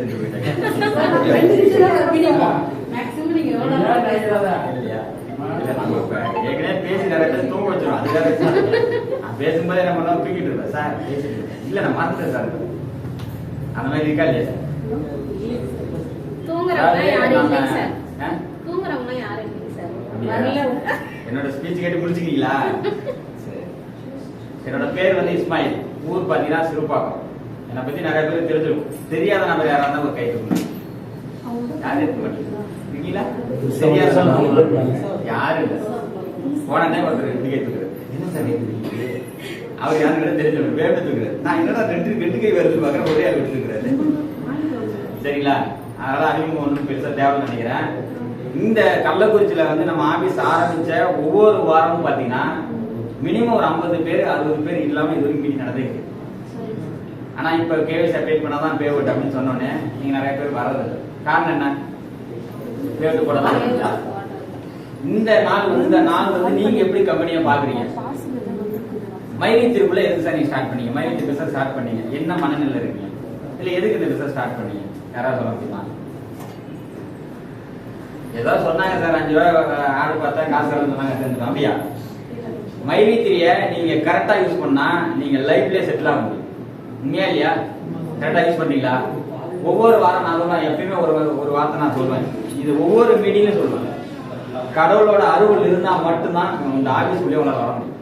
சரி போயிட்டேன் நம்ம பேசி நிறைய தூங்க அதுக்காக சார், பேசும்போதே என்ன இருப்பேன். சார், பேசிட்டு இல்ல, நான் மறந்துட்டேன் சார். அந்த மாதிரி இருக்கா இல்லையா சார்? என்னோட ஸ்பீச் கேட்டு முடிச்சுக்கீங்களா என்னோட பேர் வந்து இஸ்மாயில் ஊர் பாத்தீங்கன்னா சிறுபாக்கம் என்னை பத்தி நிறைய பேர் தெரிஞ்சிருக்கும். தெரியாத நபர் யாரா இருந்தா ஒரு கை யாரும் இல்ல? போனே ஒருத்தர் ரெண்டு கை தூக்குறாரு. என்ன சார்? அவர் யாரும் தெரிஞ்சவர் வேலை தூக்குறாரு. நான் என்னடா ரெண்டு ரெண்டு கை வருது ஒரே ஆள் எடுத்துக்கிறாரு சரிங்களா? அதனால அறிமுகம் ஒன்றும் பெருசா தேவைன்னு நினைக்கிறேன். இந்த கள்ளக்குறிச்சியில வந்து நம்ம ஆபீஸ் ஆரம்பிச்ச ஒவ்வொரு வாரமும் பாத்தீங்கன்னா மினிமம் ஒரு ஐம்பது பேர் அறுபது பேர் இல்லாம இது வரைக்கும் மீட்டிங் நடந்துருக்கு ஆனா இப்ப கேவிசி அப்டேட் பண்ணாதான் பே அவுட் அப்படின்னு சொன்னோன்னே நீங்க நிறைய பேர் வர்றது காரணம் என்ன? பே அவுட் போட தான் இந்த நாள் இந்த நாள் வந்து நீங்க எப்படி கம்பெனியை பாக்குறீங்க? மயிலை திருக்குள்ள எதுக்கு சார் நீங்க ஸ்டார்ட் பண்ணீங்க? மயிலை பிசினஸ் ஸ்டார்ட் பண்ணீங்க? என்ன மனநிலை இருக்கீங்க? இல்ல எதுக்கு இந்த பிசினஸ் ஸ்டார்ட் பண்ணீங்க? யாராவது சொல்ல முடியுமா? ஏதோ சொன்னாங்க சார் அஞ்சு ரூபா ஆடு பார்த்தா காசு சொன்னாங்க செஞ்சு அப்படியா? மைவி திரிய நீங்க கரெக்டா யூஸ் பண்ணா நீங்க லைஃப்லயே செட்டில் ஆக முடியும். உண்மையா இல்லையா? கரெக்டா யூஸ் பண்ணீங்களா ஒவ்வொரு வாரம் நான் சொல்லுவேன் எப்பயுமே ஒரு ஒரு வார்த்தை நான் சொல்லுவேன் இது ஒவ்வொரு மீட்டிங்கும் சொல்லுவேன் கடவுளோட அருள் இருந்தா மட்டும்தான் இந்த ஆபீஸ்க்குள்ளே உங்களால் வர முடியும்.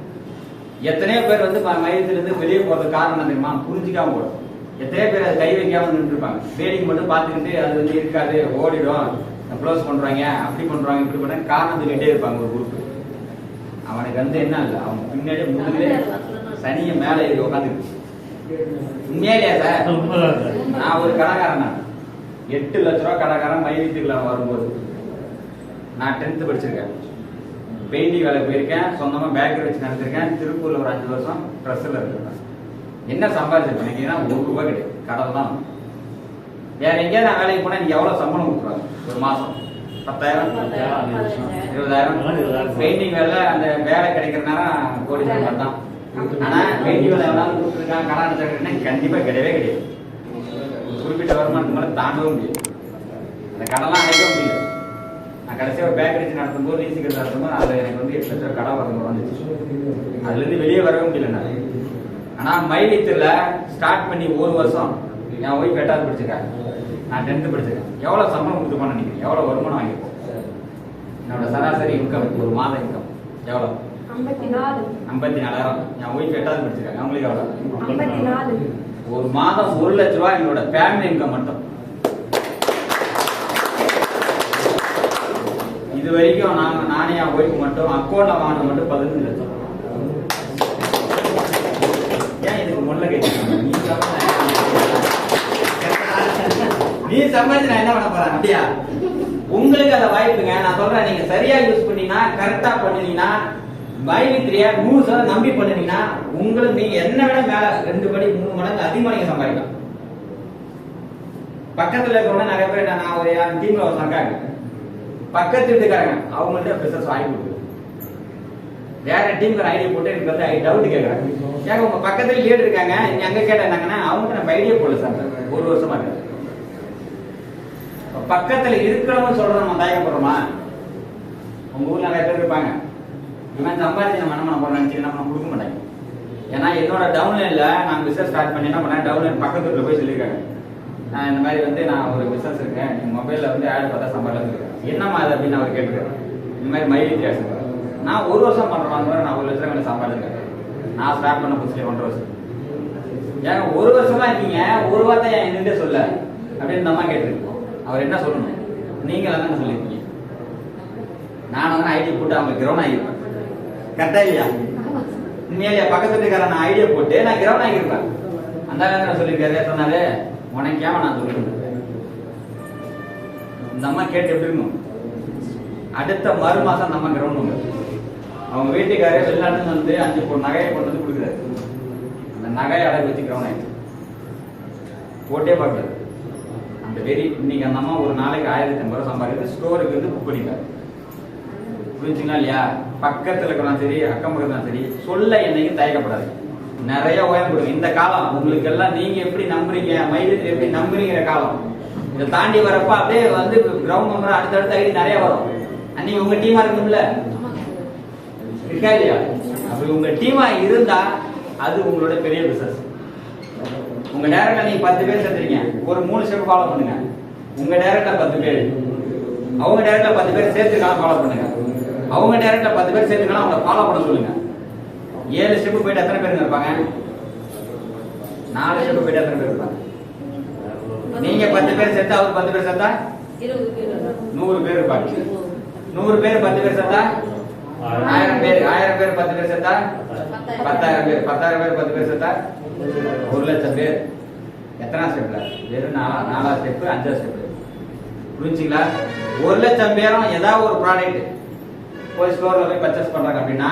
எத்தனையோ பேர் வந்து மையத்திலிருந்து வெளியே போறது காரணம் என்ன தெரியுமா? புரிஞ்சுக்காம போடும் எத்தனையோ பேர் அதை கை வைக்காம நின்றுருப்பாங்க வேடிக்கை மட்டும் பார்த்துக்கிட்டு அது வந்து இருக்காது ஓடிடும். க்ளோஸ் பண்றாங்க அப்படி பண்றாங்க இப்படி பண்ண காரணம் சொல்லிட்டே இருப்பாங்க ஒரு குரூப் அவனுக்கு வந்து என்ன இல்லை? அவன் பின்னாடி முதுகுலே சனியை மேலே ஏறி உட்காந்துருக்கு உண்மையா இல்லையா சார். நான் ஒரு கடைக்காரன் எட்டு லட்ச ரூபா கடைக்காரன் மையத்துக்குள்ள வரும்போது. நான் டென்த்து படிச்சிருக்கேன். பெயிண்டிங் வேலை போயிருக்கேன். சொந்தமா பேக்கரி வச்சு நடத்திருக்கேன். திருப்பூர்ல ஒரு அஞ்சு வருஷம் ட்ரெஸ்ஸில் இருக்கேன் என்ன சம்பாதிச்சிருக்கேன் இன்னைக்கு ஒரு ரூபாய் கிடையாது. கடல் தான். வேற எங்கேயாவது நான் வேலைக்கு போனா நீங்க எவ்வளவு சம்பளம் கொடுக்குறாங்க ஒரு மாசம். பத்தாயிரம்? இருபதாயிரம்? பெயிண்டிங் வேலை அந்த வேலை கிடைக்கிற நேரம் கோடி தான் ஆனால் பெயிண்டிங் வேலை எவ்வளவு கொடுத்துருக்காங்க கடன் நடத்திருக்கேன் கண்டிப்பாக கிடையவே கிடையாது. ஒரு குறிப்பிட்ட வருமானத்து மேலே தாண்டவும் முடியாது. அந்த கடலாம் அடைக்கவும் முடியல. நான் கடைசியாக ஒரு பேக்கரிச்சு நடத்தும் போது லீசிங் நடத்தும் போது எனக்கு வந்து எட்டு லட்சம் கடை வரணும் வந்துச்சு அதுலேருந்து வெளியே வரவே முடியல நான். ஆனால் மைலேஜில் ஸ்டார்ட் பண்ணி ஒரு வருஷம் என் ஒய்ஃப் எட்டாவது படிச்சிருக்காங்க நான் டென்த்து படிச்சிருக்கேன். எவ்வளோ சம்பளம் கொடுத்துப்பான்னு நினைக்கிறேன் எவ்வளோ வருமானம் வாங்கியிருக்கோம்? என்னோட சராசரி இன்கம் ஒரு மாத இன்கம் எவ்வளோ ஐம்பத்தி நாலு ஐம்பத்தி நாலாயிரம் என் ஒய்ஃப் எட்டாவது படிச்சிருக்காங்க. அவங்களுக்கு எவ்வளவு? ஐம்பத்தி நாலு ஒரு மாதம் ஒரு லட்ச ரூபாய் என்னோட ஃபேமிலி இன்கம் மட்டும். இது வரைக்கும் நாங்க நானே என் ஒய்ஃப் மட்டும் அக்கௌண்ட்ல வாங்கின மட்டும் பதினஞ்சு லட்சம். ஏன் இதுக்கு முல்ல கேட்டீங்க நீ நீ சம்பாதிச்சு நான் என்ன பண்ண போறேன்? அப்படியா? உங்களுக்கு அந்த வாய்ப்புங்க நான் சொல்றேன் நீங்க சரியா யூஸ் பண்ணீங்கன்னா கரெக்டா பண்ணுனீங்கன்னா வைவித்திரிய நூறு சதவீதம் நம்பி பண்ணினீங்கன்னா உங்களுக்கு நீங்க என்ன விட மேல ரெண்டு படி மூணு மடங்கு அதிகமா நீங்க சம்பாதிக்கலாம். பக்கத்துல இருக்கவங்க நிறைய பேர் நான் ஒரு டீம்ல ஒரு இருக்காங்க பக்கத்து வீட்டுக்காரங்க அவங்கள்ட்ட பிசினஸ் வாங்கி கொடுக்குது. வேற டீம்க்கு ஐடியா போட்டு எனக்கு வந்து டவுட் கேட்கறாங்க ஏங்க உங்க பக்கத்துல லீடர் இருக்காங்க நீங்க அங்க கேட்டாங்கன்னா அவங்ககிட்ட நம்ம ஐடியா போடல சார் ஒரு வருஷமா இருக்கு பக்கத்துல இருக்கிறவங்க சொல்றோம் நம்ம தயக்கப்படுறோமா உங்க ஊர்ல நிறைய பேர் இருப்பாங்க. இவன் சம்பாதிச்சு நம்ம என்ன பண்ண போறோம் நினைச்சு என்ன பண்ண கொடுக்க மாட்டாங்க. ஏன்னா என்னோட டவுன்லைன்ல நான் பிசினஸ் ஸ்டார்ட் பண்ணி என்ன பண்ணேன்? டவுன்லைன் பக்கத்துல போய் சொல்லியிருக்காங்க. நான் இந்த மாதிரி வந்து நான் ஒரு பிசினஸ் இருக்கேன். நீங்க மொபைல்ல வந்து ஆட் பார்த்தா சம்பாதிச்சு இருக்கேன் என்னம்மா அது அப்படின்னு அவர் கேட்டுருக்காரு. இந்த மாதிரி மயில் வித்தியாசம் நான் ஒரு வருஷம் பண்றேன் நான் ஒரு லட்சம் எனக்கு சம்பாதிச்சிருக்கேன் நான் ஸ்டார்ட் பண்ண புதுசுல ஒன்றரை வருஷம். ஏங்க ஒரு வருஷமா இருக்கீங்க. ஒரு வார்த்தை என் என்கிட்ட சொல்ல. அப்படின்னு நம்ம கேட்டிருக்கோம் அவர் என்ன சொல்லணும்? நீங்களா என்ன சொல்லியிருக்கீங்க. நான் வந்து ஐடி போட்டு அவங்க கிரௌண்ட் ஆகிருப்பேன் கரெக்டா இல்லையா உண்மையிலேயே பக்கத்து வீட்டுக்காரன் நான் ஐடியா போட்டு நான் கிரௌண்ட் ஆகியிருப்பேன் அந்த நான் சொல்லியிருக்காரு சொன்னாரு உனக்கேம நான் சொல்லிருந்தேன் இந்த அம்மா கேட்டு எப்படி இருக்கும்? அடுத்த மறு மாசம் நம்ம கிரௌண்ட் வந்து அவங்க வீட்டுக்காரே வெளிநாட்டுல வந்து அஞ்சு பொண்ணு நகையை கொண்டு வந்து கொடுக்குறாரு. அந்த நகையை அடகு வச்சு கிரௌண்ட் ஆயிடுச்சு. போட்டே பார்க்கல. அந்த வெறி இன்னைக்கு அந்த அம்மா ஒரு நாளைக்கு ஆயிரத்தி ஐம்பது ரூபா சம்பாதிக்கிறது ஸ்டோருக்கு வந்து புக் பண்ணிட்டாரு. புரிஞ்சுங்களா? இல்லையா பக்கத்துல இருக்கிறான் சரி அக்கம் பக்கத்துலாம் சரி சொல்ல என்னைக்கும் தயக்கப்படாது. நிறைய ஓயம் கொடுக்கும் இந்த காலம் உங்களுக்கு எல்லாம் நீங்க எப்படி நம்புறீங்க? மையத்தில் எப்படி நம்புறீங்கிற காலம். இதை தாண்டி வரப்ப அப்படியே வந்து கிரவுண்ட் மெம்பர் அடுத்தடுத்த ஐடி நிறைய வரும். அன்னைக்கு உங்க டீமா இருக்கும்ல? இருக்கா இல்லையா? அப்படி உங்க டீமா இருந்தா அது உங்களோட பெரிய பிசினஸ் உங்க டேரக்டா நீங்க பத்து பேர் சேர்த்துறீங்க. ஒரு மூணு ஸ்டெப் ஃபாலோ பண்ணுங்க. உங்க டேரக்டா பத்து பேர். அவங்க டேரக்டா பத்து பேர் சேர்த்துக்கலாம் ஃபாலோ பண்ணுங்க. அவங்க டேரக்டா பத்து பேர் சேர்த்துக்கலாம் அவங்களை ஃபாலோ பண்ண சொல்லுங்க. ஏழு ஸ்டெப் போயிட்டு எத்தனை பேருங்க இருப்பாங்க? நாலு ஸ்டெப் போயிட்டு எத்தனை பேர் இருப்பாங்க? நீங்க பத்து பேர் சேர்த்தா அவர் பத்து பேர் சேர்த்தா? நூறு பேர் இருப்பாங்க. நூறு பேர் பத்து பேர் சேர்த்தா? ஆயிரம் பேர் ஆயிரம் பேர் பத்து பேர் சேர்த்தா? பத்தாயிரம் பேர். பத்தாயிரம் பேர் பத்து பேர் சேர்த்தா? ஒரு லட்சம் பேர். எத்தனாம் ஸ்டெப்ல வெறும் நாலா நாலா ஸ்டெப் அஞ்சாம் ஸ்டெப் புரிஞ்சுங்களா? ஒரு லட்சம் பேரும் ஏதாவது ஒரு ப்ராடக்ட் போய் ஸ்டோர்ல போய் பர்ச்சேஸ் பண்றாங்க அப்படின்னா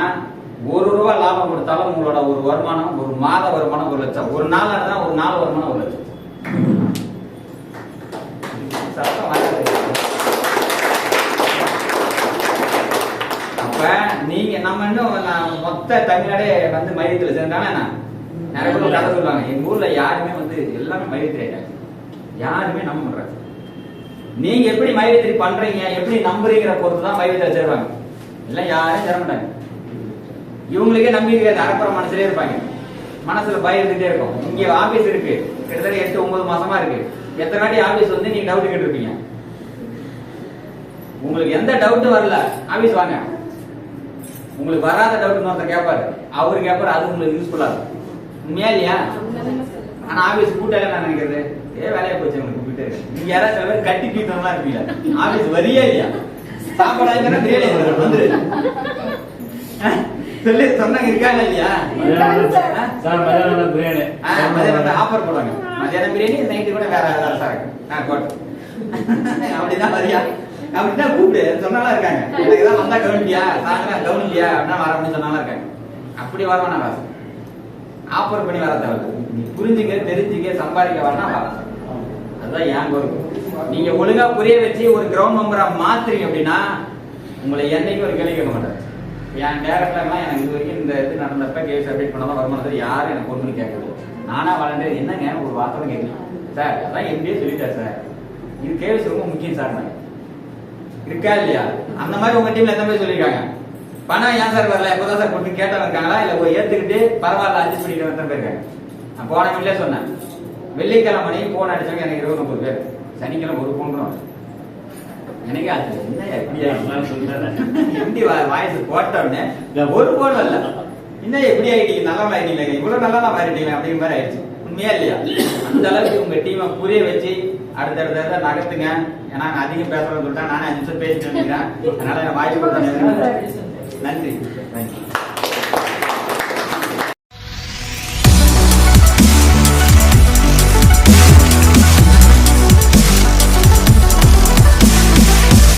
ஒரு ரூபா லாபம் கொடுத்தாலும் உங்களோட ஒரு வருமானம் ஒரு மாத வருமானம் ஒரு லட்சம். ஒரு நாள் தான் ஒரு நாள் வருமானம் ஒரு லட்சம். அப்ப நீங்க நம்ம இன்னும் நான் மொத்த தமிழ்நாடே வந்து மையத்துல சேர்ந்தாங்க நான் நிறைய பேர் கதை சொல்லுவாங்க. எங்க ஊர்ல யாருமே வந்து எல்லாமே மையத்தில் யாருமே நம்ப மாட்டாங்க நீங்க எப்படி மையத்திரி பண்றீங்க எப்படி நம்புறீங்கிற பொறுத்து தான் மையத்தில் சேருவாங்க. எல்லாம் யாரும் சேர மாட்டாங்க. இவங்களுக்கே நம்பிக்கை அரப்புற மனசுலேயே இருப்பாங்க. மனசுல பயம் இருந்துட்டே இருக்கும். இங்க ஆபீஸ் இருக்கு. கிட்டத்தட்ட எட்டு ஒன்பது மாசமா இருக்கு. எத்தனை வாட்டி ஆபீஸ் வந்து நீங்க டவுட் கேட்டிருப்பீங்க? உங்களுக்கு எந்த டவுட் வரல ஆபீஸ் வாங்க. உங்களுக்கு வராத டவுட் ஒருத்தர் கேட்பாரு. அவரு கேட்பாரு அது உங்களுக்கு யூஸ்ஃபுல்லா இருக்கும். உண்மையா இல்லையா? ஆனா ஆபீஸ் கூட்டால நான் நினைக்கிறது. ஏ வேலையை போச்சு உங்களுக்கு கூப்பிட்டு நீங்க யாராவது சில பேர் கட்டி தீர்த்தமா இருப்பீங்க. ஆபீஸ் வரியா இல்லையா? சாப்பாடு பிரியாணி வந்துரு. சொல்லி சொன்னாங்க இருக்காங்க இல்லையா? சார் மதியானம் பிரியாணி. மதியானம் ஆஃபர் போடுவாங்க. மதியானம் பிரியாணி நைட்டு கூட வேற ஏதாவது சார். ஆ கோட் அப்படிதான் வரியா அப்படிதான் கூப்பிடு. சொன்னாலும் இருக்காங்க. எனக்கு ஏதாவது வந்தா கவனிப்பியா? சாயந்தரம் கவனிப்பியா? அப்படின்னா வர அப்படின்னு சொன்னாலும் இருக்காங்க. அப்படி வரவானா ராசு ஆஃபர் பண்ணி வர தேவை புரிஞ்சுக்க தெரிஞ்சுக்க சம்பாதிக்க வரனா வர அதுதான் ஏன் வரும். நீங்க ஒழுங்கா புரிய வச்சு ஒரு கிரவுண்ட் மெம்பரா மாத்துறீங்க அப்படின்னா உங்களை என்னைக்கும் ஒரு கேள்வி கேட்க மாட்டாரு. என் டேரக்டர்லாம் எனக்கு இது வரைக்கும் இந்த இது நடந்தப்ப கேஸ் அப்டேட் பண்ணாதான் வருமானத்தில் யாரும் எனக்கு ஒன்று கேட்கறது நானா வளர்ந்து என்னங்க? ஒரு வார்த்தை கேட்கலாம் சார் அதான் எப்படியே சொல்லிட்டார் சார். இது கேஸ் ரொம்ப முக்கியம் சார் நான் இருக்கா இல்லையா? அந்த மாதிரி உங்க டீம்ல எந்த மாதிரி சொல்லியிருக்காங்க? பணம் ஏன் சார் வரல? எப்போதான் சார் கொடுத்து கேட்டவங்க இருக்காங்களா? இல்ல ஏத்துக்கிட்டு பரவாயில்ல அட்ஜஸ்ட் பண்ணிட்டு எத்தனை பேர் இருக்காங்க. நான் போன வீட்லயே சொன்னேன். வெள்ளிக்கிழமை மணி போன் அடிச்சவங்க எனக்கு இருபது முப்பது பேர். சனிக்கிழமை ஒரு போன் கூட. எனக்கே ஆச்சு என்ன எப்படியா எப்படி வாய்ஸ் போட்ட உடனே ஒரு போன் வரல இன்னும் எப்படி ஆயிட்டீங்க? நல்லா ஆயிட்டீங்க இவ்வளவு நல்லா மாறிட்டீங்க அப்படிங்கிற மாதிரி ஆயிடுச்சு. உண்மையா இல்லையா? அந்த அளவுக்கு உங்க டீமை புரிய வச்சு அடுத்தடுத்த நகர்த்துங்க. ஏன்னா நான் அதிகம் பேசுறேன்னு சொல்லிட்டேன் நானே அஞ்சு நிமிஷம் பேசிட்டு வந்துக்கிறேன் அதனால வாய்ப்பு கொடுத்தேன் நன்றி தேங்க்யூ